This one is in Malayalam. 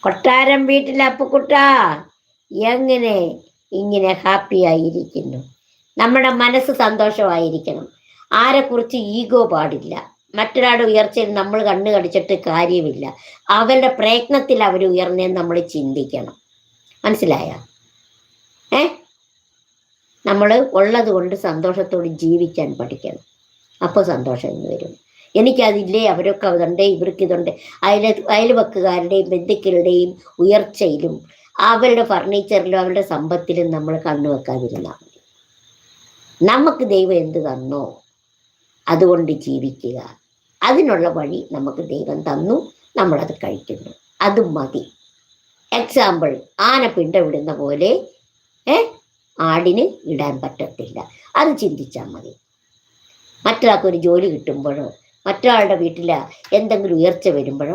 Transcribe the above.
കൊട്ടാരം വീട്ടിലെ അപ്പുക്കുട്ട. എങ്ങനെ ഇങ്ങനെ ഹാപ്പി ആയിരിക്കുന്നു? നമ്മുടെ മനസ്സ് സന്തോഷമായിരിക്കണം. ആരെക്കുറിച്ച് ഈഗോ പാടില്ല. മറ്റൊരാളുടെ ഉയർച്ചയിൽ നമ്മൾ കണ്ണു കടിച്ചിട്ട് കാര്യമില്ല. അവരുടെ പ്രയത്നത്തിൽ അവർ ഉയർന്നേന്ന് നമ്മൾ ചിന്തിക്കണം. മനസ്സിലായ? ഏ? നമ്മൾ ഉള്ളത് കൊണ്ട് സന്തോഷത്തോട് ജീവിക്കാൻ പഠിക്കണം. അപ്പോൾ സന്തോഷം വരും. എനിക്കതില്ലേ? അവരൊക്കെ അതുണ്ട് ഇവർക്കിതുണ്ട് അയൽ അയൽവക്കുകാരുടെയും ബന്ധുക്കളുടെയും ഉയർച്ചയിലും അവരുടെ ഫർണിച്ചറിലും അവരുടെ സമ്പത്തിലും നമ്മൾ കണ്ണു വെക്കാതിരുന്നാൽ മതി. നമുക്ക് ദൈവം എന്ത് തന്നോ അതുകൊണ്ട് ജീവിക്കുക. അതിനുള്ള വഴി നമുക്ക് ദൈവം തന്നു നമ്മളത് കഴിക്കുന്നു. അത് മതി. എക്സാമ്പിൾ ആന പിണ്ട വിടുന്ന പോലെ ഏ? ആടിന് ഇടാൻ പറ്റത്തില്ല. അത് ചിന്തിച്ചാൽ മതി. മറ്റൊരാൾക്കൊരു ജോലി കിട്ടുമ്പോഴോ മറ്റൊരാളുടെ വീട്ടിൽ എന്തെങ്കിലും ഉയർച്ച വരുമ്പോഴോ?